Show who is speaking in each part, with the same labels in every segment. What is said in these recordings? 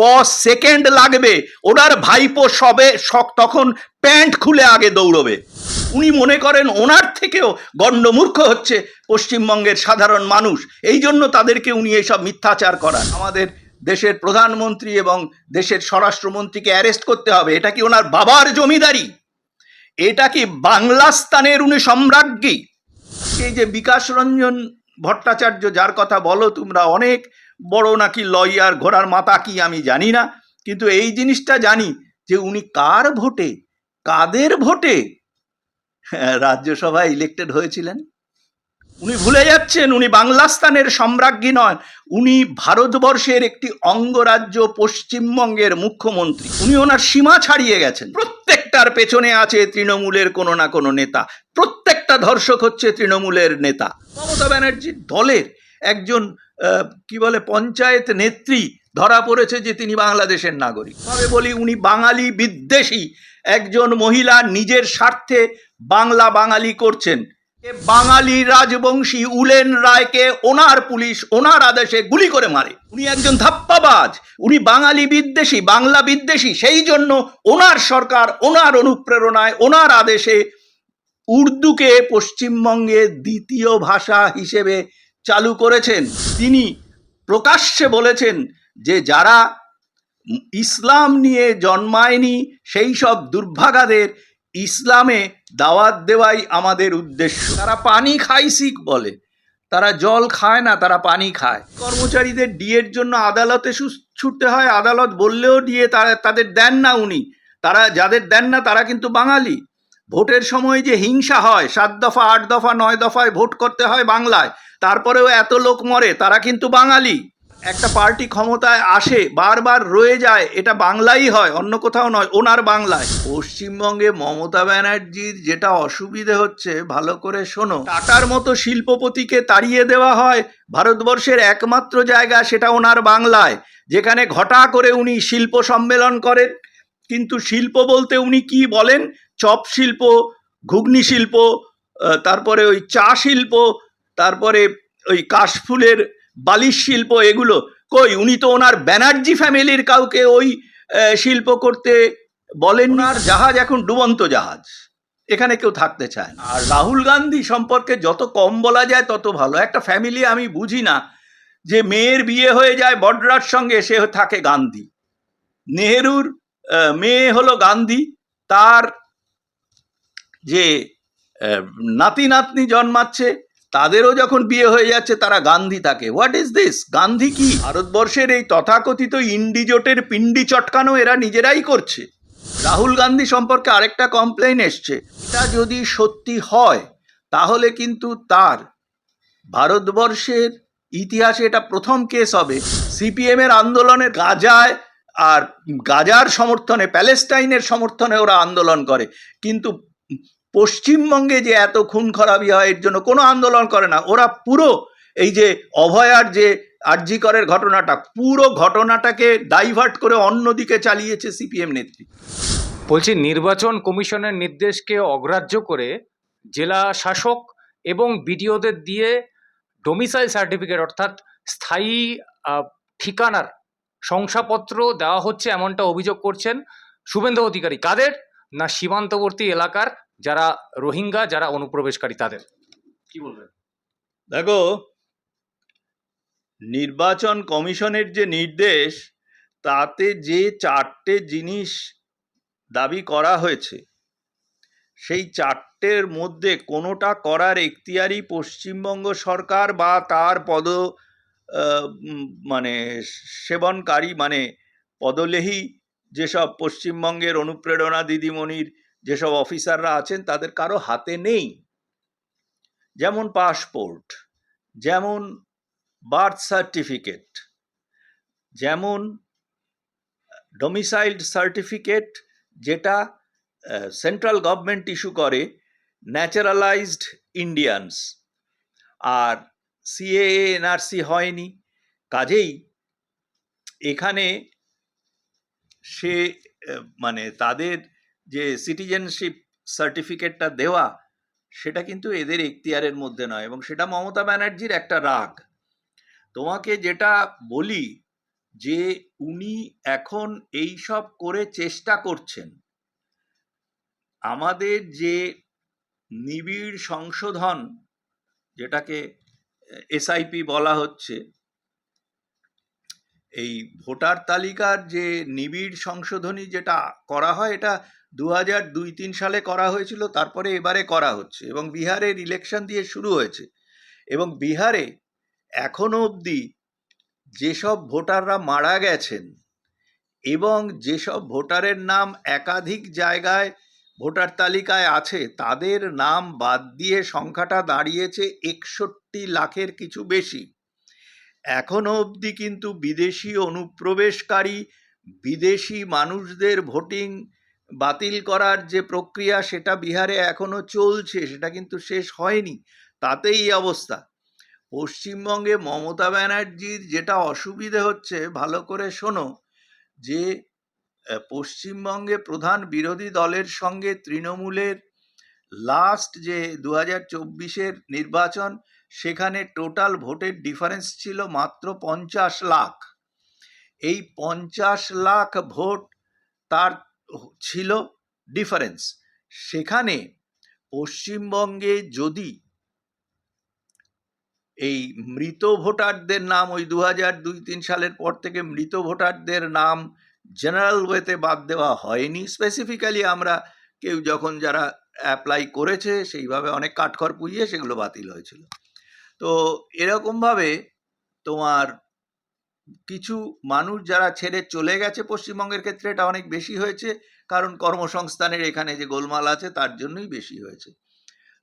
Speaker 1: ক সেকেন্ড লাগবে। ওনার ভাইপো সবে তখন প্যান্ট খুলে আগে দৌড়বে। উনি মনে করেন ওনার থেকেও গণ্ডমূর্খ হচ্ছে পশ্চিমবঙ্গের সাধারণ মানুষ। এই জন্য তাদেরকে উনি এইসব মিথ্যাচার করান। আমাদের দেশের প্রধানমন্ত্রী এবং দেশের স্বরাষ্ট্রমন্ত্রীকে অ্যারেস্ট করতে হবে। এটা কি ওনার বাবার জমিদারি? এটা কি বাংলাস্তানের উনি সম্রাজ্ঞী? এই যে বিকাশ রঞ্জন ভট্টাচার্য, যার কথা বলো তোমরা অনেক বড় নাকি লয়ার, ঘোড়ার মাথা কি আমি জানি না। কিন্তু এই জিনিসটা জানি যে উনি কার ভোটে, কাদের ভোটে রাজ্যসভায় ইলেক্টেড হয়েছিলেন। উনি ভুলে যাচ্ছেন, উনি বাংলাস্তানের সম্রাজ্ঞী নন, উনি ভারতবর্ষের একটি অঙ্গরাজ্য পশ্চিমবঙ্গের মুখ্যমন্ত্রী। উনি ওনার সীমা ছাড়িয়ে গেছেন। প্রত্যেকটার পেছনে আছে তৃণমূলের কোনো না কোনো নেতা। প্রত্যেকটা ধর্ষক হচ্ছে তৃণমূলের নেতা। মমতা ব্যানার্জির দলের একজন কি বলে, পঞ্চায়েত নেত্রী ধরা পড়েছে যে তিনি বাংলাদেশের নাগরিক। তবে বলি, উনি বাঙালি বিদ্বেষী। একজন মহিলা নিজের স্বার্থে বাংলা বাঙালি করছেন। বাঙালি রাজবংশী উলেন রায়কে ওনার পুলিশ ওনার আদেশে গুলি করে মারে। উনি একজন ধাপ্পাবাজ, উনি বাঙালি বিদ্বেষী, বাংলা বিদ্বেষী। সেই জন্য ওনার সরকার, ওনার অনুপ্রেরণায়, ওনার আদেশে উর্দুকে পশ্চিমবঙ্গে দ্বিতীয় ভাষা হিসেবে চালু করেছেন। তিনি প্রকাশ্যে বলেছেন যে যারা ইসলাম নিয়ে জন্মায়নি, সেই সব দুর্ভাগাদের ইসলামে দাওয়াত দেওয়াই আমাদের উদ্দেশ্য। তারা পানি খায় শিখ বলে। তারা জল খায় না, তারা পানি খায়। কর্মচারীদের ডিএর জন্য আদালতে ছুটতে হয়। আদালত বললেও ডিএ তারা তাদের দেন না উনি। তারা যাদের দেন না, তারা কিন্তু বাঙালি। ভোটের সময় যে হিংসা হয়, সাত দফা, আট দফা, নয় দফায় ভোট করতে হয় বাংলায়, তারপরেও এত লোক মরে, তারা কিন্তু বাঙালি। একটা পার্টি ক্ষমতায় আসে, বারবার রয়ে যায়, এটা বাংলাই হয়, অন্য কোথাও নয়, ওনার বাংলায়। পশ্চিমবঙ্গে মমতা ব্যানার্জির যেটা অসুবিধে হচ্ছে, ভালো করে শোনো, টাটার মতো শিল্পপতিকে তাড়িয়ে দেওয়া হয়, ভারতবর্ষের একমাত্র জায়গা সেটা ওনার বাংলায়, যেখানে ঘটা করে উনি শিল্প সম্মেলন করেন। কিন্তু শিল্প বলতে উনি কি বলেন চপ শিল্প ঘুগনি শিল্প তারপরে ওই চা শিল্প তারপরে ওই কাশফুলের বালিশ শিল্প এগুলো। কই উনি তো ওনার ব্যানার্জি ফ্যামিলির কাউকে ওই শিল্প করতে বলেন আর জাহাজ এখন ডুবন্ত জাহাজ। এখানে কেউ থাকতে চায় না। আর রাহুল গান্ধী সম্পর্কে যত কম বলা যায় তত ভালো। একটা ফ্যামিলি আমি বুঝি না যে মেয়ের বিয়ে হয়ে যায় বড্রার সঙ্গে সে থাকে গান্ধী। নেহেরুর মেয়ে হলো গান্ধী। তার যে নাতি নাতনি জন্মাচ্ছে, তাদেরও যখন বিয়ে হয়ে যাচ্ছে, তারা গান্ধী থাকে। হোয়াট ইজ দিস গান্ধী কি? ভারতবর্ষের এই তথাকথিত ইন্ডিজোটের পিন্ডি চটকানো এরা নিজেরাই করছে। রাহুল গান্ধী সম্পর্কে আরেকটা কমপ্লেন এসছে। এটা যদি সত্যি হয়, তাহলে কিন্তু তার ভারতবর্ষের ইতিহাসে এটা প্রথম কেস হবে। সিপিএম এর আন্দোলনের গাজায় আর গাজার সমর্থনে, প্যালেস্টাইনের সমর্থনে ওরা আন্দোলন করে। কিন্তু পশ্চিমবঙ্গে যে এত খুন খরাবি হয়, এর জন্য কোনো আন্দোলন করে না। ওরা পুরো এই যে অভয়ার যে আরজিকরের ঘটনাটা, পুরো ঘটনাটাকে ডাইভার্ট করে অন্যদিকে চালিয়েছে সিপিএম নেত্রী।
Speaker 2: বলছি, নির্বাচন কমিশনের নির্দেশকে অগ্রাহ্য করে জেলা শাসক এবং বিডিওদের দিয়ে ডোমিসাইল সার্টিফিকেট অর্থাৎ স্থায়ী ঠিকানার শংসাপত্র দেওয়া হচ্ছে এমনটা অভিযোগ করছেন শুভেন্দু অধিকারী। কাদের? না সীমান্তবর্তী এলাকার যারা রোহিঙ্গা, যারা অনুপ্রবেশকারী তাদের। কি বলবেন?
Speaker 1: দেখো, নির্বাচন কমিশনের যে নির্দেশ, তাতে যে চারটে জিনিস দাবি করা হয়েছে, সেই চারটের মধ্যে কোনোটা করার এখতিয়ারি পশ্চিমবঙ্গ সরকার বা তার পদ মানে সেবনকারী মানে পদলেহী যেসব পশ্চিমবঙ্গের অনুপ্রেরণা দিদিমণির যেসব অফিসাররা আছেন, তাদের কারও হাতে নেই। যেমন পাসপোর্ট, যেমন বার্থ সার্টিফিকেট, যেমন ডোমিসাইলড সার্টিফিকেট যেটা সেন্ট্রাল গভর্নমেন্ট ইস্যু করে, naturalised Indians. R C A A, N R C হয়নি। কাজেই এখানে সে মানে তাদের যে সিটিজেনশিপ সার্টিফিকেটটা দেওয়া, সেটা কিন্তু এদের এখতিয়ারের মধ্যে নয় এবং সেটা মমতা ব্যানার্জির একটা রাগ। তোমাকে যেটা বলি যে উনি এখন এই সব করে চেষ্টা করছেন, আমাদের যে নিবিড় সংশোধন, যেটাকে এসআইপি বলা হচ্ছে, এই ভোটার তালিকার যে নিবিড় সংশোধনী যেটা করা হয়, এটা দু হাজার দুই তিন সালে করা হয়েছিল, তারপরে এবারে করা হচ্ছে এবং বিহারের ইলেকশন দিয়ে শুরু হয়েছে এবং বিহারে এখনও অবধি যেসব ভোটাররা মারা গেছেন এবং যেসব ভোটারের নাম একাধিক জায়গায় ভোটার তালিকায় আছে, তাদের নাম বাদ দিয়ে সংখ্যাটা দাঁড়িয়েছে একষট্টি লাখের কিছু বেশি। এখনও অবধি কিন্তু বিদেশি অনুপ্রবেশকারী, বিদেশি মানুষদের ভোটিং বাতিল করার যে প্রক্রিয়া সেটা বিহারে এখনও চলছে, সেটা কিন্তু শেষ হয়নি। তাতেই অবস্থা। পশ্চিমবঙ্গে মমতা ব্যানার্জির যেটা অসুবিধে হচ্ছে, ভালো করে শোনো, যে পশ্চিমবঙ্গে প্রধান বিরোধী দলের সঙ্গে তৃণমূলের লাস্ট যে দু হাজার চব্বিশের নির্বাচন, সেখানে টোটাল ভোটের ডিফারেন্স ছিল মাত্র পঞ্চাশ লাখ। এই পঞ্চাশ লাখ ভোট তার ছিল ডিফারেন্স সেখানে পশ্চিমবঙ্গে যদি এই মৃত ভোটারদের নাম ওই দু হাজার দুই তিন সালের পর থেকে মৃত ভোটারদের নাম জেনারেল ওয়েতে বাদ দেওয়া হয়নি। স্পেসিফিক্যালি আমরা কেউ যখন যারা অ্যাপ্লাই করেছে সেইভাবে অনেক কাঠখড় পুড়িয়ে সেগুলো বাতিল হয়েছিল। তো এরকমভাবে তোমার কিছু মানুষ যারা ছেড়ে চলে গেছে পশ্চিমবঙ্গের ক্ষেত্রে, এটা অনেক বেশি হয়েছে। কারণ কর্মসংস্থানের এখানে যে গোলমাল আছে, তার জন্যই বেশি হয়েছে।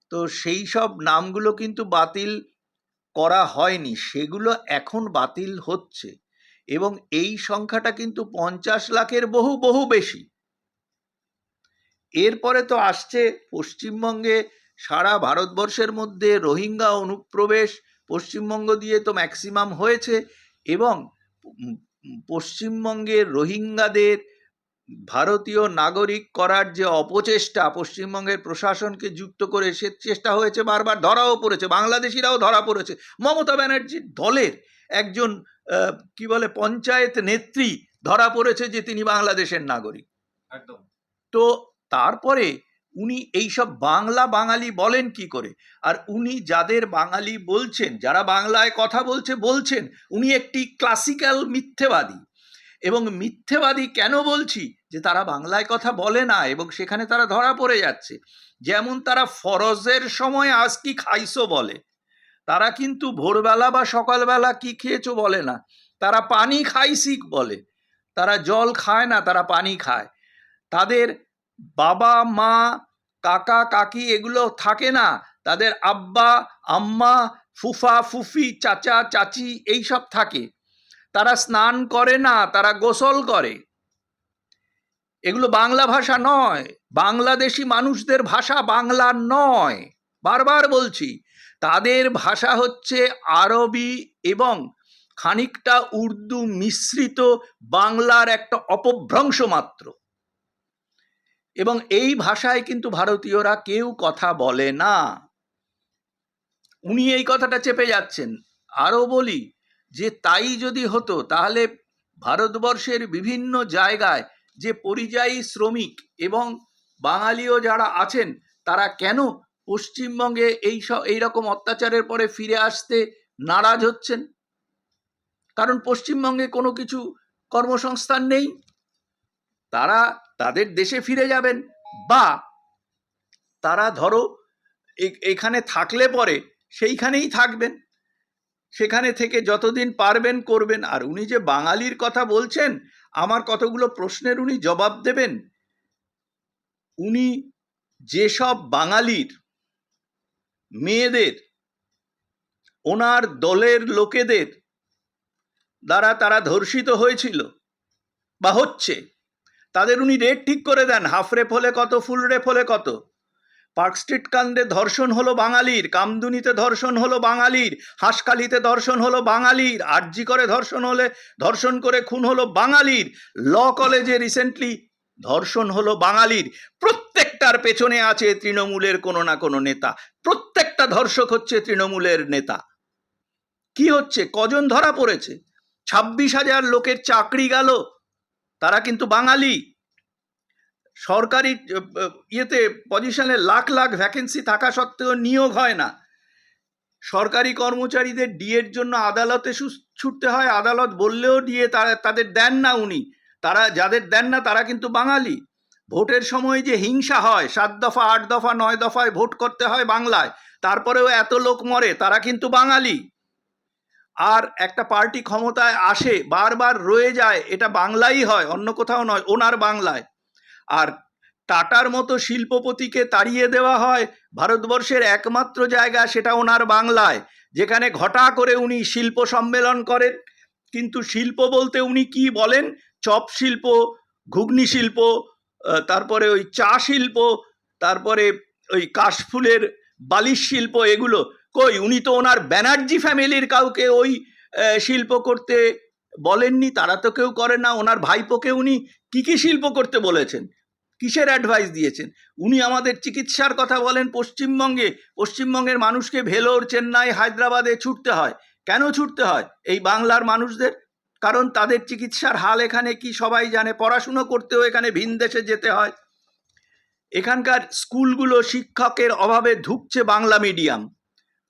Speaker 1: তো সেই সব নামগুলো কিন্তু বাতিল করা হয়নি। সেগুলো এখন বাতিল হচ্ছে। এবং এই সংখ্যাটা কিন্তু পঞ্চাশ লাখের বহু বহু বেশি। এরপরে তো আসছে পশ্চিমবঙ্গে সারা ভারতবর্ষের মধ্যে রোহিঙ্গা অনুপ্রবেশ। পশ্চিমবঙ্গ দিয়ে তো ম্যাক্সিমাম হয়েছে। এবং পশ্চিমবঙ্গের রোহিঙ্গাদের ভারতীয় নাগরিক করার যে অপচেষ্টা পশ্চিমবঙ্গের প্রশাসনকে যুক্ত করে সে চেষ্টা হয়েছে বারবার ধরাও পড়েছে বাংলাদেশিরাও ধরা পড়েছে। মমতা ব্যানার্জির দলের একজন কি বলে পঞ্চায়েত নেত্রী ধরা পড়েছে যে তিনি বাংলাদেশের নাগরিক।
Speaker 2: একদম।
Speaker 1: তো তারপরে উনি এইসব বাংলা বাঙালি বলেন কি করে? আর উনি যাদের বাঙালি বলছেন, যারা বাংলায় কথা বলছে, বলছেন, উনি একটি ক্লাসিক্যাল মিথ্যেবাদী। এবং মিথ্যেবাদী কেন বলছি? যে তারা বাংলায় কথা বলে না এবং সেখানে তারা ধরা পড়ে যাচ্ছে। যেমন তারা ফরজের সময় আজ কি খাইছো বলে। তারা কিন্তু ভোরবেলা বা সকালবেলা কি খেয়েছো বলে না। তারা পানি খাইছি বলে। তারা জল খায় না, তারা পানি খায়। তাদের বাবা মা কাকা, কাকি এগুলো থাকে না। তাদের আব্বা, আম্মা, ফুফা, ফুফি, চাচা, চাচি এই সব থাকে। তারা স্নান করে না, তারা গোসল করে। এগুলো বাংলা ভাষা নয়। বাংলাদেশি মানুষদের ভাষা বাংলা নয়। বারবার বলছি, তাদের ভাষা হচ্ছে আরবি এবং খানিকটা উর্দু মিশ্রিত বাংলার একটা অপভ্রংশ মাত্র। এবং এই ভাষায় কিন্তু ভারতীয়রা কেউ কথা বলে না। উনি এই কথাটা চেপে যাচ্ছেন। আরও বলি যে তাই যদি হতো, তাহলে ভারতবর্ষের বিভিন্ন জায়গায় যে পরিযায়ী শ্রমিক এবং বাঙালিও যারা আছেন, তারা কেন পশ্চিমবঙ্গে এই এইরকম অত্যাচারের পরে ফিরে আসতে নারাজ হচ্ছেন? কারণ পশ্চিমবঙ্গে কোনো কিছু কর্মসংস্থান নেই। তারা তাদের দেশে ফিরে যাবেন। বা তারা ধরো এখানে থাকলে পরে সেইখানেই থাকবেন। সেখানে থেকে যতদিন পারবেন করবেন। আর উনি যে বাঙালির কথা বলছেন, আমার কতগুলো প্রশ্নের উনি জবাব দেবেন? উনি যেসব বাঙালির মেয়েদের, ওনার দলের লোকেদের দ্বারা তারা ধর্ষিত হয়েছিল বা হচ্ছে তাদের উনি রেট ঠিক করে দেন। হাফ রেপ হলে কত ফুল রেপ হলে কত? পার্ক স্ট্রিট কাণ্ডে ধর্ষণ হলো বাঙালির, কামদুনিতে ধর্ষণ হলো বাঙালির হাঁসকালিতে ধর্ষণ হলো বাঙালির, আরজি করে ধর্ষণ হলে, ধর্ষণ করে খুন হলো বাঙালির। ল কলেজে রিসেন্টলি ধর্ষণ হলো বাঙালির। প্রত্যেকটার পেছনে আছে তৃণমূলের কোনো না কোনো নেতা। প্রত্যেকটা ধর্ষক হচ্ছে তৃণমূলের নেতা। কি হচ্ছে? কজন ধরা পড়েছে? ছাব্বিশ হাজার লোকের চাকরি গেল। তারা কিন্তু বাঙালি। সরকারি ইয়েতে পজিশনে লাখ লাখ ভ্যাকেন্সি থাকা সত্ত্বেও নিয়োগ হয় না। সরকারি কর্মচারীদের ডিএর জন্য আদালতে ছুটতে হয়। আদালত বললেও ডিএ তারা, তাদের দেন না উনি। তারা, যাদের দেন না তারা কিন্তু বাঙালি। ভোটের সময় যে হিংসা হয়, সাত দফা, আট দফা, নয় দফায় ভোট করতে হয় বাংলায়। তারপরেও এত লোক মরে, তারা কিন্তু বাঙালি। আর একটা পার্টি ক্ষমতায় আসে, বারবার রয়ে যায়, এটা বাংলাই হয়, অন্য কোথাও নয়, ওনার বাংলায়। আর টাটার মতো শিল্পপতিকে তাড়িয়ে দেওয়া হয়, ভারতবর্ষের একমাত্র জায়গা সেটা ওনার বাংলায়, যেখানে ঘটা করে উনি শিল্প সম্মেলন করেন। কিন্তু শিল্প বলতে উনি কি বলেন? চপ শিল্প, ঘুগনি শিল্প তারপরে ওই চা শিল্প, তারপরে ওই কাশফুলের বালিশ শিল্প, এগুলো কই? উনি তো ওনার ব্যানার্জি ফ্যামিলির কাউকে ওই শিল্প করতে বলেননি, তারা তো কেউ করে না, ওনার ভাইপোকে উনি কি কি শিল্প করতে বলেছেন? কিসের অ্যাডভাইস দিয়েছেন? উনি আমাদের চিকিৎসার কথা বলেন, পশ্চিমবঙ্গে, পশ্চিমবঙ্গের মানুষকে ভেলোর চেন্নাই, হায়দ্রাবাদে ছুটতে হয়। কেন ছুটতে হয়? এই বাংলার মানুষদের? কারণ তাদের চিকিৎসার হাল এখানে কি সবাই জানে? পড়াশুনো করতেও এখানে ভিন দেশে যেতে হয়। এখানকার স্কুলগুলো শিক্ষকের অভাবে ধুকছে বাংলা মিডিয়াম।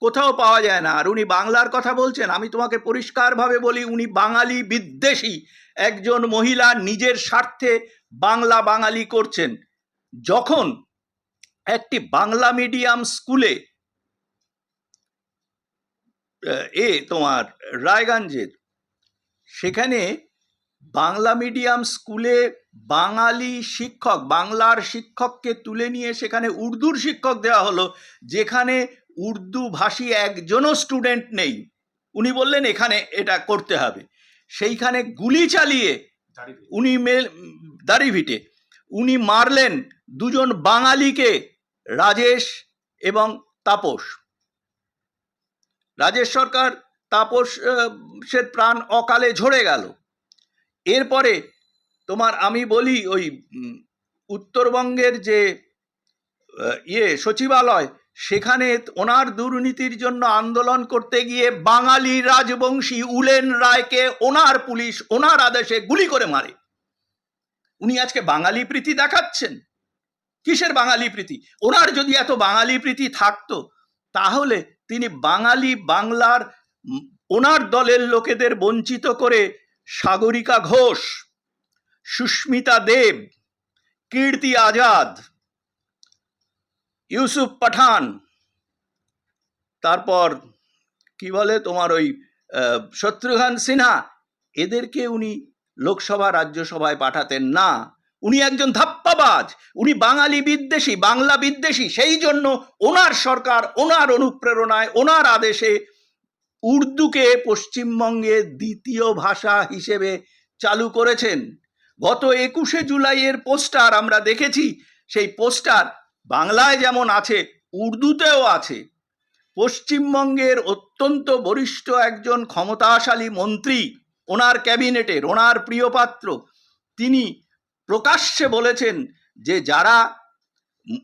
Speaker 1: কোথাও পাওয়া যায় না। আর উনি বাংলার কথা বলছেন, আমি তোমাকে পরিষ্কারভাবে বলি, উনি বাঙালি বিদ্বেষী। একজন মহিলা নিজের স্বার্থে বাংলা বাঙালি করছেন। যখন একটি বাংলা মিডিয়াম স্কুলে, এ তোমার রায়গঞ্জের, সেখানে বাংলা মিডিয়াম স্কুলে বাঙালি শিক্ষক, বাংলার শিক্ষককে তুলে নিয়ে সেখানে উর্দুর শিক্ষক দেওয়া হলো, যেখানে উর্দু ভাষী একজনও স্টুডেন্ট নেই। উনি বললেন, এখানে এটা করতে হবে। সেইখানে গুলি চালিয়ে উনি মেল দাড়িভিটে উনি মারলেন দুজন বাঙালিকে, রাজেশ এবং তাপস। রাজেশ সরকার, তাপস সের প্রাণ অকালে ঝরে গেল। এরপরে তোমার আমি বলি ওই উত্তরবঙ্গের যে ইয়ে সচিবালয় সেখানে ওনার দুর্নীতির জন্য আন্দোলন করতে গিয়ে বাঙালি রাজবংশী উলেন রায়কে ওনার পুলিশ ওনার আদেশে গুলি করে মারে। উনি আজকে বাঙালি প্রীতি দেখাচ্ছেন। কিসের বাঙালি প্রীতি? ওনার যদি এত বাঙালি প্রীতি থাকতো, তাহলে তিনি বাঙালি বাংলার ওনার দলের লোকেদের বঞ্চিত করে সাগরিকা ঘোষ, সুস্মিতা দেব, কীর্তি আজাদ ইউসুফ পাঠান। তারপর কি বলে তোমার ওই শত্রুঘ্ন সিনহা? এদেরকে উনি লোকসভা, রাজ্যসভায় পাঠাতেন না। উনি একজন ধাপ্পাবাজ, উনি বাঙালি বিদ্বেষী, বাংলা বিদ্বেষী। সেই জন্য ওনার সরকার, ওনার অনুপ্রেরণায়, ওনার আদেশে উর্দুকে পশ্চিমবঙ্গে দ্বিতীয় ভাষা হিসেবে চালু করেছেন। গত একুশে জুলাইয়ের পোস্টার আমরা দেখেছি। সেই পোস্টার বাংলায় যেমন আছে, উর্দুতেও আছে। পশ্চিমবঙ্গের অত্যন্ত বরিষ্ঠ একজন ক্ষমতাশালী মন্ত্রী, ওনার ক্যাবিনেটের ওনার প্রিয়পাত্র, তিনি প্রকাশ্যে বলেছেন যে যারা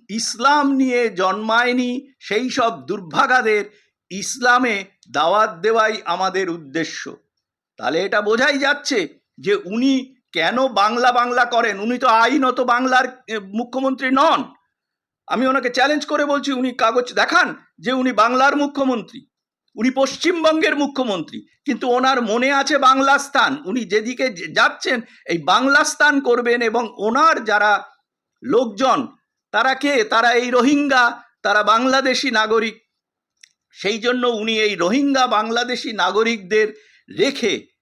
Speaker 1: ইসলাম নিয়ে জন্মায়নি, সেই সব দুর্ভাগাদের ইসলামে দাওয়াত দেওয়াই আমাদের উদ্দেশ্য। তাহলে এটা বোঝাই যাচ্ছে যে উনি কেন বাংলা বাংলা করেন? উনি তো আইনত বাংলার মুখ্যমন্ত্রী নন। আমি ওনাকে চ্যালেঞ্জ করে বলছি, উনি কাগজ দেখান যে উনি বাংলার মুখ্যমন্ত্রী, উনি পশ্চিমবঙ্গের মুখ্যমন্ত্রী, কিন্তু ওনার মনে আছে বাংলা স্থান। উনি যেদিকে যাচ্ছেন, এই বাংলা স্থান করবেন এবং ওনার যারা লোকজন, তারা কে? তারা এই রোহিঙ্গা, তারা বাংলাদেশি নাগরিক। সেই জন্য উনি এই রোহিঙ্গা বাংলাদেশি নাগরিকদের রেখে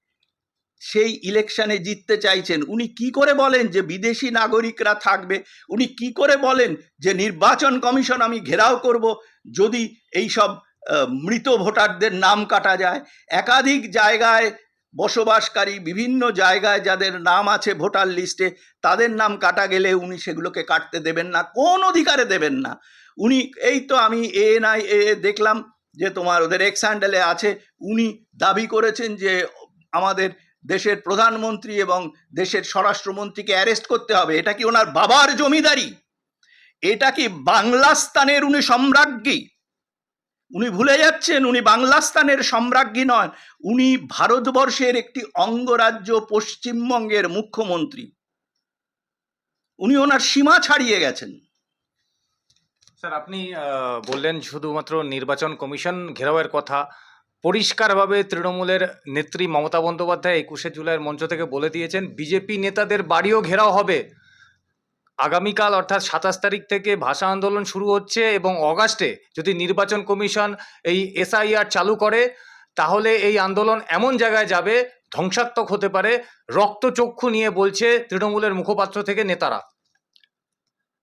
Speaker 1: সেই ইলেকশনে জিততে চাইছেন। উনি কি করে বলেন যে বিদেশি নাগরিকরা থাকবে? উনি কি করে বলেন যে নির্বাচন কমিশন আমি ঘেরাও করব যদি এই সব মৃত ভোটারদের নাম কাটা যায়? একাধিক জায়গায় বসবাসকারী বিভিন্ন জায়গায় যাদের নাম আছে ভোটার লিস্টে, তাদের নাম কাটা গেলে উনি সেগুলোকে কাটতে দেবেন না, কোন অধিকারে দেবেন না। উনি, এই তো আমি এ নাই এ দেখলাম যে তোমার ওদের এক্স হ্যান্ডেলে আছে। উনি দাবি করেছেন যে আমাদের দেশের প্রধানমন্ত্রী এবং দেশের স্বরাষ্ট্রমন্ত্রীকে অ্যারেস্ট করতে হবে। এটা কি ওনার বাবার জমিদারি? এটা কি বাংলাস্তানের উনি সম্রাজ্ঞী? উনি ভুলে যাচ্ছেন, উনি বাংলাস্তানের সম্রাজ্ঞী নন। উনি ভারতবর্ষের একটি অঙ্গরাজ্য পশ্চিমবঙ্গের মুখ্যমন্ত্রী। উনি ওনার সীমা ছাড়িয়ে গেছেন।
Speaker 2: স্যার, আপনি বললেন শুধুমাত্র নির্বাচন কমিশন ঘেরাওয়ের কথা। পরিষ্কারভাবে তৃণমূলের নেত্রী মমতা বন্দ্যোপাধ্যায় একুশে জুলাইয়ের মঞ্চ থেকে বলে দিয়েছেন, বিজেপি নেতাদের বাড়িও ঘেরাও হবে। আগামীকাল অর্থাৎ সাতাশ তারিখ থেকে ভাষা আন্দোলন শুরু হচ্ছে এবং অগাস্টে যদি নির্বাচন কমিশন এই এসআইআর চালু করে, তাহলে এই আন্দোলন এমন জায়গায় যাবে, ধ্বংসাত্মক হতে পারে। রক্তচক্ষু নিয়ে বলছে তৃণমূলের মুখপাত্র থেকে নেতারা।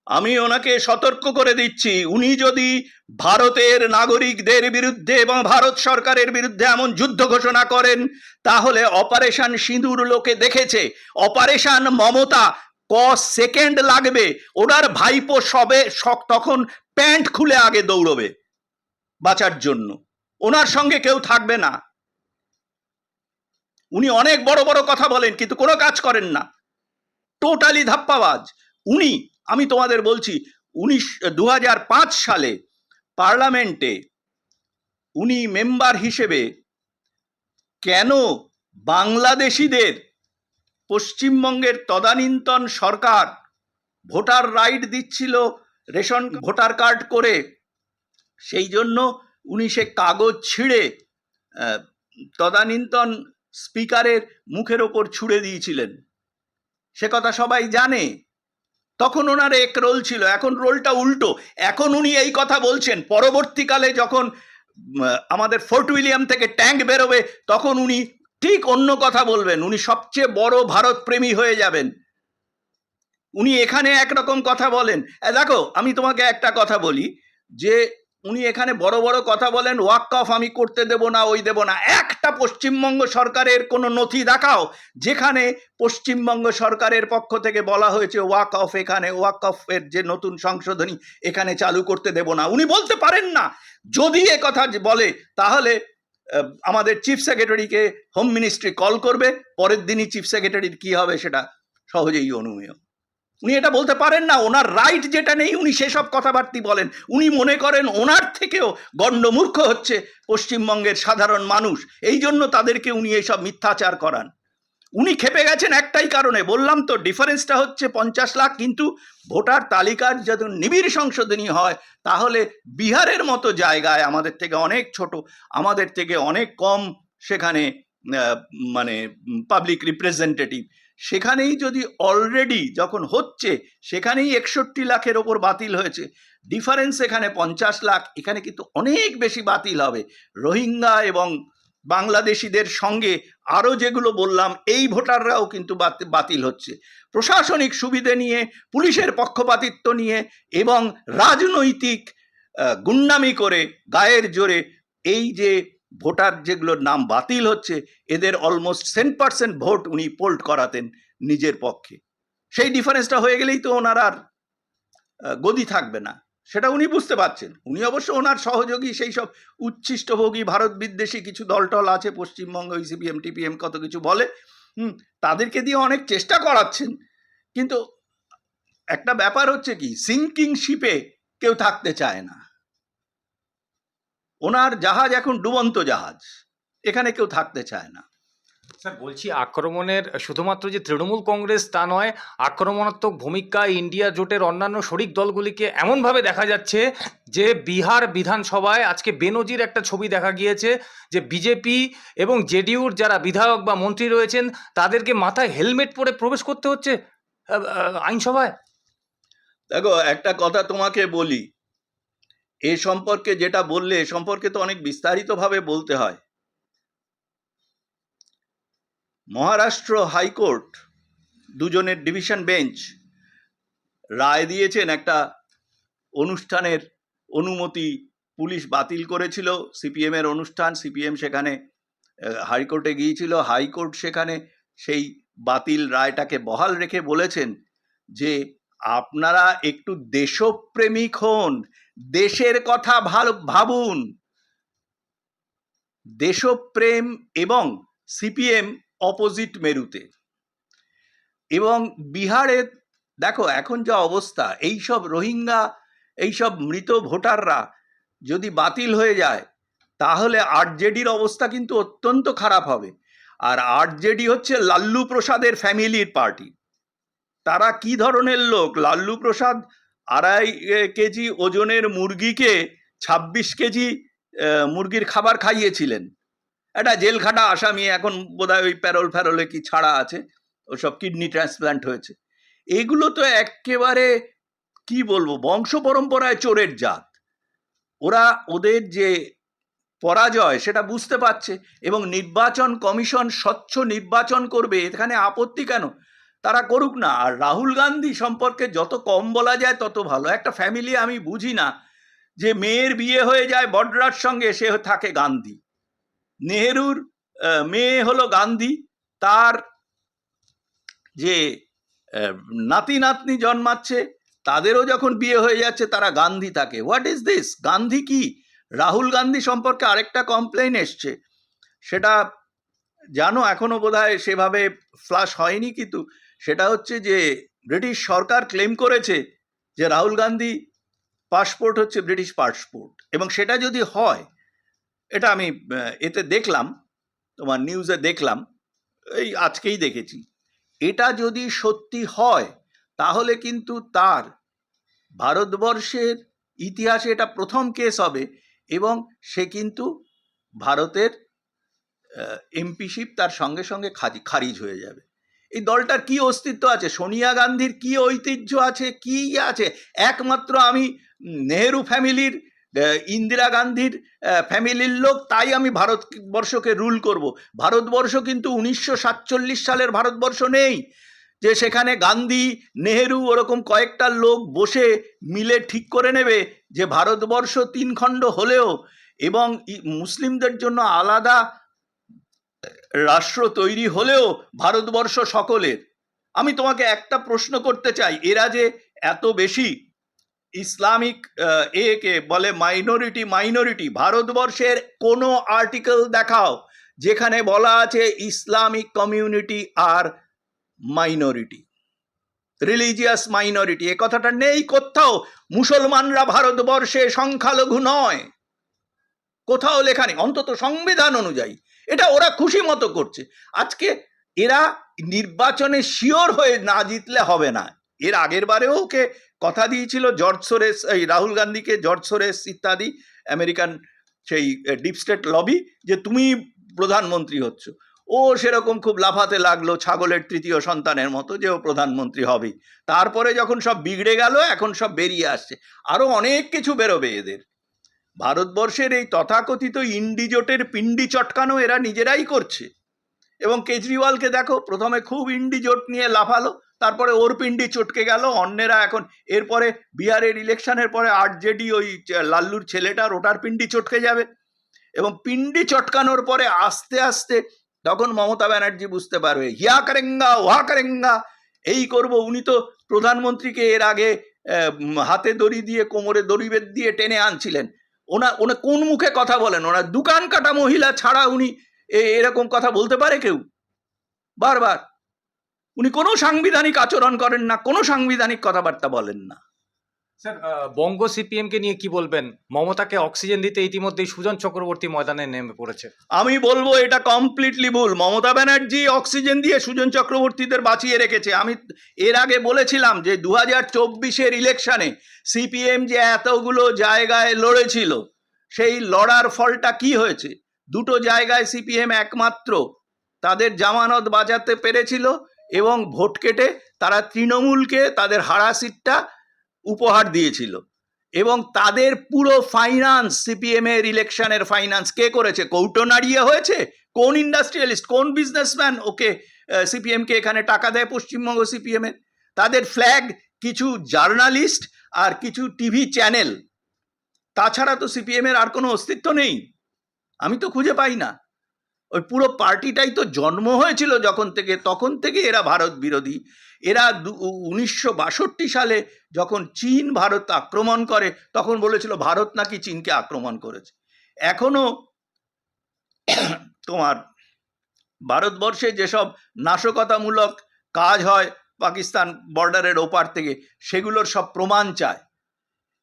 Speaker 1: আমি ওনাকে সতর্ক করে দিচ্ছি। উনি যদি ভারতের নাগরিকদের বিরুদ্ধে এবং ভারত সরকারের বিরুদ্ধে এমন যুদ্ধ ঘোষণা করেন, তাহলে অপারেশন সিঁদুর লোকে দেখেছে। অপারেশন মমতা, ক সেকেন্ড লাগবে। ওনার ভাইপো সবে তখন প্যান্ট খুলে আগে দৌড়বে বাঁচার জন্য। ওনার সঙ্গে কেউ থাকবে না। উনি অনেক বড় বড় কথা বলেন, কিন্তু কোনো কাজ করেন না। টোটালি ধাপ্পাবাজ। উনি আমি তোমাদের বলছি, উনিশ দু সালে পার্লামেন্টে উনি মেম্বার হিসেবে কেন বাংলাদেশিদের পশ্চিমবঙ্গের তদানীন্তন সরকার ভোটার রাইট দিচ্ছিল, রেশন ভোটার কার্ড করে, সেই জন্য উনি সে কাগজ ছিঁড়ে তদানীন্তন স্পিকারের মুখের ওপর ছুড়ে দিয়েছিলেন। সে কথা সবাই জানে। তখন ওনার এক রোল ছিল, এখন রোলটা উল্টো। এখন উনি এই কথা বলছেন, পরবর্তীকালে যখন আমাদের ফোর্ট উইলিয়াম থেকে ট্যাঙ্ক বেরোবে, তখন উনি ঠিক অন্য কথা বলবেন, উনি সবচেয়ে বড় ভারত প্রেমী হয়ে যাবেন। উনি এখানে একরকম কথা বলেন। দেখো, আমি তোমাকে একটা কথা বলি, যে উনি এখানে বড় বড় কথা বলেন ওয়াক অফ আমি করতে দেব না, ওই দেব না। একটা পশ্চিমবঙ্গ সরকারের কোনো নথি দেখাও, যেখানে পশ্চিমবঙ্গ সরকারের পক্ষ থেকে বলা হয়েছে ওয়াক অফ এখানে ওয়াক অফ এর যে নতুন সংশোধনী, এখানে চালু করতে দেব না। উনি বলতে পারেন না। যদি এ কথা বলে, তাহলে আমাদের চিফ সেক্রেটারিকে হোম মিনিস্ট্রি কল করবে, পরের দিনই চিফ সেক্রেটারির কি হবে সেটা সহজেই অনুমেয়। উনি এটা বলতে পারেন না, ওনার রাইট যেটা নেই, উনি সেসব কথাবার্তি বলেন। উনি মনে করেন ওনার থেকেও গণ্ডমূর্খ হচ্ছে পশ্চিমবঙ্গের সাধারণ মানুষ, এই জন্য তাদেরকে উনি এইসব মিথ্যাচার করান। উনি খেপে গেছেন একটাই কারণে, বললাম তো ডিফারেন্সটা হচ্ছে পঞ্চাশ লাখ, কিন্তু ভোটার তালিকার যদি নিবিড় সংশোধনী হয়, তাহলে বিহারের মতো জায়গায় আমাদের থেকে অনেক ছোট, আমাদের থেকে অনেক কম সেখানে মানে পাবলিক রিপ্রেজেন্টেটিভ সেখানেই যদি অলরেডি যখন হচ্ছে, সেখানেই একষট্টি লাখের ওপর বাতিল হয়েছে। ডিফারেন্স এখানে পঞ্চাশ লাখ, এখানে কিন্তু অনেক বেশি বাতিল হবে। রোহিঙ্গা এবং বাংলাদেশিদের সঙ্গে আরও যেগুলো বললাম, এই ভোটাররাও কিন্তু বাতি- বাতিল হচ্ছে। প্রশাসনিক সুবিধে নিয়ে, পুলিশের পক্ষপাতিত্ব নিয়ে এবং রাজনৈতিক গুন্ডামি করে, গায়ের জোরে এই যে ভোটার যেগুলোর নাম বাতিল হচ্ছে, এদের অলমোস্ট সেন্ট পার্সেন্ট ভোট উনি পোল্ট করাতেন নিজের পক্ষে। সেই ডিফারেন্সটা হয়ে গেলেই তো ওনার আর গদি থাকবে না। সেটা উনি বুঝতে পারছেন। উনি অবশ্য ওনার সহযোগী, সেই সব উচ্ছিষ্টভোগী, ভারত বিদ্বেষী কিছু দলটল আছে, পশ্চিমবঙ্গ সিপিএম টিপিএম কত কিছু বলে, হুম, তাদেরকে দিয়ে অনেক চেষ্টা করাচ্ছেন। কিন্তু একটা ব্যাপার হচ্ছে কি সিঙ্কিং শিপে কেউ থাকতে চায় না। ওনার জাহাজ এখন ডুবন্ত জাহাজ। এখানে কেউ থাকতে চায় না।
Speaker 2: স্যার বলছি আক্রমণের শুধুমাত্র যে তৃণমূল কংগ্রেস তা নয় আক্রমণাত্মক ভূমিকা ইন্ডিয়া জোটের অন্যান্য শরিক দলগুলিকে এমনভাবে দেখা যাচ্ছে যে বিহার বিধানসভায় আজকে বেনজির একটা ছবি দেখা গিয়েছে যে বিজেপি এবং জেডিইউর যারা বিধায়ক বা মন্ত্রী রয়েছেন তাদেরকে মাথায় হেলমেট পরে প্রবেশ করতে হচ্ছে আইনসভায়।
Speaker 1: দেখো একটা কথা তোমাকে বলি। এ সম্পর্কে যেটা বললে, এ সম্পর্কে তো অনেক বিস্তারিতভাবে বলতে হয়। মহারাষ্ট্র হাইকোর্ট দুজনের ডিভিশন বেঞ্চ রায় দিয়েছেন একটা অনুষ্ঠানের অনুমতি পুলিশ বাতিল করেছিল। সিপিএম এর অনুষ্ঠান, সিপিএম সেখানে হাইকোর্টে গিয়েছিল। হাইকোর্ট সেখানে সেই বাতিল রায়টাকে বহাল রেখে বলেছেন যে, আপনারা একটু দেশপ্রেমিক হন দেশের কথা ভালো, ভাবুন। দেশপ্রেম এবং সিপিএম অপোজিট মেরুতে। এবং বিহারে, দেখো, এখন যা অবস্থা এই সব রোহিঙ্গা এই সব মৃত ভোটাররা যদি বাতিল হয়ে যায়, তাহলে আরজেডির অবস্থা কিন্তু অত্যন্ত খারাপ হবে। আর আরজেডি হচ্ছে লাল্লু প্রসাদের ফ্যামিলির পার্টি তারা কি ধরনের লোক? লাল্লু প্রসাদ আড়াই কেজি ওজনের মুরগিকে ছাব্বিশ কেজি মুরগির খাবার খাইয়েছিলেন। একটা জেলখাটা আসামি এখন বোধহয় ওই প্যারোল ফ্যারোলে কি ছাড়া আছে, ওসব কিডনি ট্রান্সপ্ল্যান্ট হয়েছে। এগুলো তো একেবারে, কি বলব, বংশ পরম্পরায় চোরের জাত। ওরা ওদের যে পরাজয় সেটা বুঝতে পারছে এবং নির্বাচন কমিশন স্বচ্ছ নির্বাচন করবে, এখানে আপত্তি কেন? তারা করুক না। আর রাহুল গান্ধী সম্পর্কে যত কম বলা যায় তত ভালো। একটা ফ্যামিলি আমি বুঝি না যে মেয়ের বিয়ে হয়ে যায় বডরার সঙ্গে, সে থাকে গান্ধী। নেহেরুর মেয়ে হলো গান্ধী। তার যে নাতি নাতনি জন্মাচ্ছে, তাদেরও যখন বিয়ে হয়ে যাচ্ছে, তারা গান্ধী থাকে। হোয়াট ইজ দিস গান্ধী কি? রাহুল গান্ধী সম্পর্কে আরেকটা কমপ্লেন এসছে। সেটা জানো, এখনও বোধহয় সেভাবে ফ্লাশ হয়নি, কিন্তু সেটা হচ্ছে যে ব্রিটিশ সরকার ক্লেম করেছে যে রাহুল গান্ধী পাসপোর্ট হচ্ছে ব্রিটিশ পাসপোর্ট এবং সেটা যদি হয়, এটা আমি এতে দেখলাম, তোমার নিউজে দেখলাম, এই আজকেই দেখেছি। এটা যদি সত্যি হয়, তাহলে কিন্তু তার ভারতবর্ষের ইতিহাসে এটা প্রথম কেস হবে এবং সে কিন্তু ভারতের এমপিশিপ তার সঙ্গে সঙ্গে খারিজ হয়ে যাবে। এই দলটার কি অস্তিত্ব আছে? সোনিয়া গান্ধীর কি ঐতিহ্য আছে? কি আছে? একমাত্র আমি নেহেরু ফ্যামিলির ইন্দিরা গান্ধীর ফ্যামিলির লোক, তাই আমি ভারতবর্ষকে রুল করব। ভারতবর্ষ কিন্তু উনিশশো সাতচল্লিশ সালের ভারতবর্ষ নেই। যে সেখানে গান্ধী, নেহেরু ওরকম কয়েকটা লোক বসে মিলে ঠিক করে নেবে যে ভারতবর্ষ তিন খণ্ড হলেও এবং মুসলিমদের জন্য আলাদা রাষ্ট্র তৈরি হলেও ভারতবর্ষ সকলের। আমি তোমাকে একটা প্রশ্ন করতে চাই, এরা যে এত বেশি ইসলামিক একে বলে মাইনরিটি মাইনরিটি ভারতবর্ষের কোনো আর্টিকেল দেখাও যেখানে বলা আছে ইসলামিক কমিউনিটি আর মাইনরিটি রিলিজিয়াস মাইনরিটি এ কথাটা নেই কোথাও। মুসলমানরা ভারতবর্ষে সংখ্যালঘু নয়। কোথাও লেখা নেই। অন্তত সংবিধান অনুযায়ী এটা ওরা খুশি মতো করছে। আজকে এরা নির্বাচনে শিওর হয়ে না জিতলে হবে না। এর আগের বারেও ওকে কথা দিয়েছিল, জর্জ সোরেস, এই রাহুল গান্ধীকে, জর্জ সোরেস ইত্যাদি আমেরিকান সেই ডিপ স্টেট লবি, যে তুমি প্রধানমন্ত্রী হচ্ছ। ও সেরকম খুব লাফাতে লাগল ছাগলের তৃতীয় সন্তানের মতো যে ও প্রধানমন্ত্রী হবেই। তারপরে যখন সব বিগড়ে গেল, এখন সব বেরিয়ে আসছে। আরও অনেক কিছু বেরোবে এদের। ভারতবর্ষের এই তথাকথিত ইন্ডিজোটের পিন্ডি চটকানো এরা নিজেরাই করছে। এবং কেজরিওয়ালকে দেখো, প্রথমে খুব ইন্ডিজোট নিয়ে লাফালো, তারপরে ওর পিন্ডি চটকে গেল, অন্যেরা এখন, এরপরে বিহারের ইলেকশনের পরে আরজেডি ওই লাল্লুর ছেলেটার ওটার পিন্ডি চটকে যাবে। এবং পিন্ডি চটকানোর পরে আস্তে আস্তে তখন মমতা ব্যানার্জি বুঝতে পারবে, হিয়া কারেঙ্গা, ওহা কারেঙ্গা, এই করব। উনি তো প্রধানমন্ত্রীকে এর আগে হাতে দড়ি দিয়ে, কোমরে দড়ি দিয়ে টেনে আনছিলেন। ওনা ওনা কোন মুখে কথা বলেন? ওনার দোকান কাটা মহিলা ছাড়া উনি এরকম কথা বলতে পারে কেউ? বারবার। উনি কোনো সাংবিধানিক আচরণ করেন না, কোনো সাংবিধানিক কথাবার্তা বলেন না।
Speaker 2: স্যার বঙ্গ সিপিএম কে নিয়ে কি বলবেন? মমতাকে অক্সিজেন দিতে ইতিমধ্যেই সুজন চক্রবর্তী ময়দানে নেমে পড়েছে।
Speaker 1: আমি বলব, এটা কমপ্লিটলি ভুল। মমতা ব্যানার্জি অক্সিজেন দিয়ে সুজন চক্রবর্তীদের বাঁচিয়ে রেখেছে। আমি এর আগে বলেছিলাম যে দু হাজার চব্বিশের ইলেকশনে সিপিএম যে এতগুলো জায়গায় লড়েছিল, সেই লড়ার ফলটা কি হয়েছে? দুটো জায়গায় সিপিএম একমাত্র। তাদের জামানত বাজাতে পেরেছিল এবং ভোট কেটে তারা তৃণমূলকে, তাদের হারা সিটটা উপহার দিয়েছিল। এবং তাদের পুরো ফাইন্যান্স সিপিএম এর ইলেকশনের ফাইন্যান্স কে করেছে? কৌটো নাড়িয়ে হয়েছে? কোন ইন্ডাস্ট্রিয়ালিস্ট কোন বিজনেসম্যান ওকে সিপিএম কে এখানে টাকা দেয় পশ্চিমবঙ্গ সিপিএম এর? তাদের ফ্ল্যাগ কিছু জার্নালিস্ট আর কিছু টিভি চ্যানেল তাছাড়া তো সিপিএম এর আর কোনো অস্তিত্ব নেই। আমি তো খুঁজে পাই না। ওই পুরো পার্টিটাই তো জন্ম হয়েছিল যখন থেকে, তখন থেকে এরা ভারত বিরোধী। এরা উনিশশো বাষট্টি সালে যখন চীন ভারত আক্রমণ করে, তখন বলেছিল ভারত নাকি চীনকে আক্রমণ করেছে। এখনও তোমার ভারতবর্ষে যেসব নাশকতামূলক কাজ হয় পাকিস্তান বর্ডারের ওপার থেকে, সেগুলোর সব প্রমাণ চায়।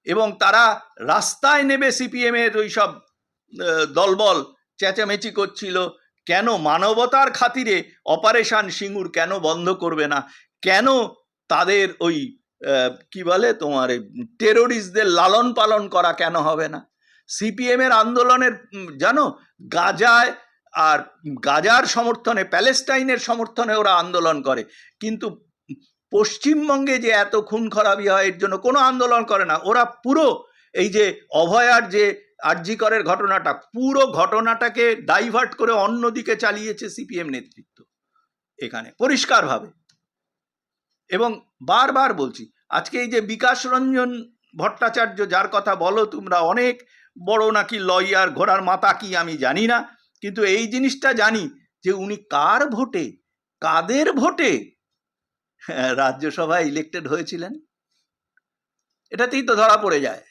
Speaker 1: এবং তারা রাস্তায় নেবে সিপিএমের ওই সব দলবল চেঁচামেচি করছিল। কেন মানবতার খাতিরে অপারেশন সিঙ্গুর কেন বন্ধ করবে না? কেন তাদের ওই কি বলে তোমার টেরোরিস্টদের লালন পালন করা কেন হবে না? সিপিএম এর আন্দোলনের জানো, গাজায় আর গাজার সমর্থনে, প্যালেস্টাইনের সমর্থনে ওরা আন্দোলন করে। কিন্তু পশ্চিমবঙ্গে যে এত খুন খরাবি হয়, এর জন্য কোনো আন্দোলন করে না। ওরা পুরো এই যে অভয়ার যে আরজিকরের ঘটনাটা, পুরো ঘটনাটাকে ডাইভার্ট করে অন্যদিকে চালিয়েছে সিপিএম নেতৃত্ব এখানে, পরিষ্কারভাবে। এবং বারবার বলছি, আজকে এই যে বিকাশ রঞ্জন ভট্টাচার্য, যার কথা বলো তোমরা, অনেক বড় নাকি লয়ার ঘোড়ার মাথা কি আমি জানি না, কিন্তু এই জিনিসটা জানি যে উনি কার ভোটে, কাদের ভোটে রাজ্যসভায় ইলেক্টেড হয়েছিলেন? এটাতেই তো ধরা পড়ে যায়।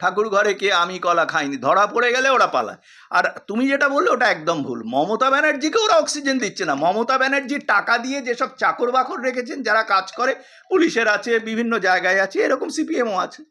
Speaker 1: ঠাকুর ঘরে কে আমি কলা খাইনি, ধরা পড়ে গেলে ওরা পালায়। আর তুমি যেটা বললে ওটা একদম ভুল। মমতা ব্যানার্জিকে ওরা অক্সিজেন দিচ্ছে না। মমতা ব্যানার্জি টাকা দিয়ে যেসব চাকর বাকর রেখেছেন, যারা কাজ করে, পুলিশের আছে, বিভিন্ন জায়গায় আছে, এরকম সিপিএমও আছে।